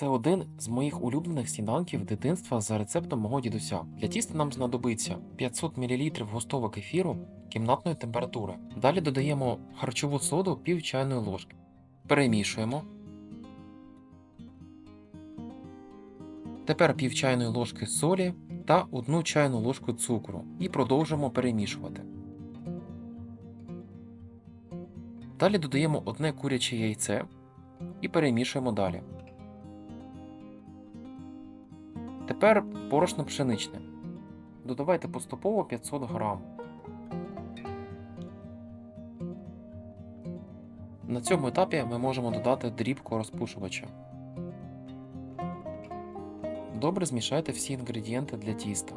Це один з моїх улюблених сніданків дитинства за рецептом мого дідуся. Для тіста нам знадобиться 500 мл густого кефіру кімнатної температури. Далі додаємо харчову соду пів чайної ложки. Перемішуємо. Тепер пів чайної ложки солі та 1 чайну ложку цукру і продовжуємо перемішувати. Далі додаємо одне куряче яйце і перемішуємо далі. Тепер борошно пшеничне. Додавайте поступово 500 грам. На цьому етапі ми можемо додати дрібку розпушувача. Добре змішайте всі інгредієнти для тіста.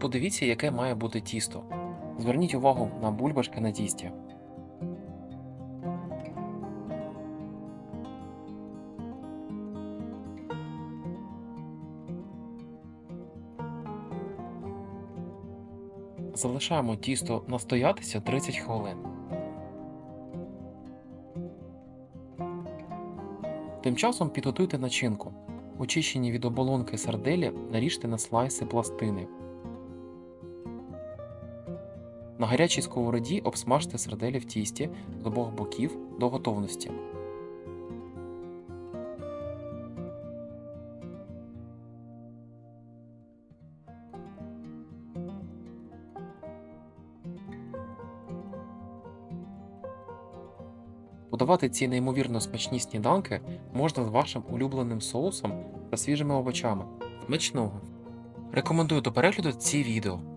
Подивіться, яке має бути тісто. Зверніть увагу на бульбашки на тісті. Залишаємо тісто настоятися 30 хвилин. Тим часом підготуйте начинку. Очищені від оболонки сарделі наріжте на слайси пластини. На гарячій сковороді обсмажте сарделі в тісті з обох боків до готовності. Подавати ці неймовірно смачні сніданки можна з вашим улюбленим соусом та свіжими овочами. Смачного! Рекомендую до перегляду ці відео.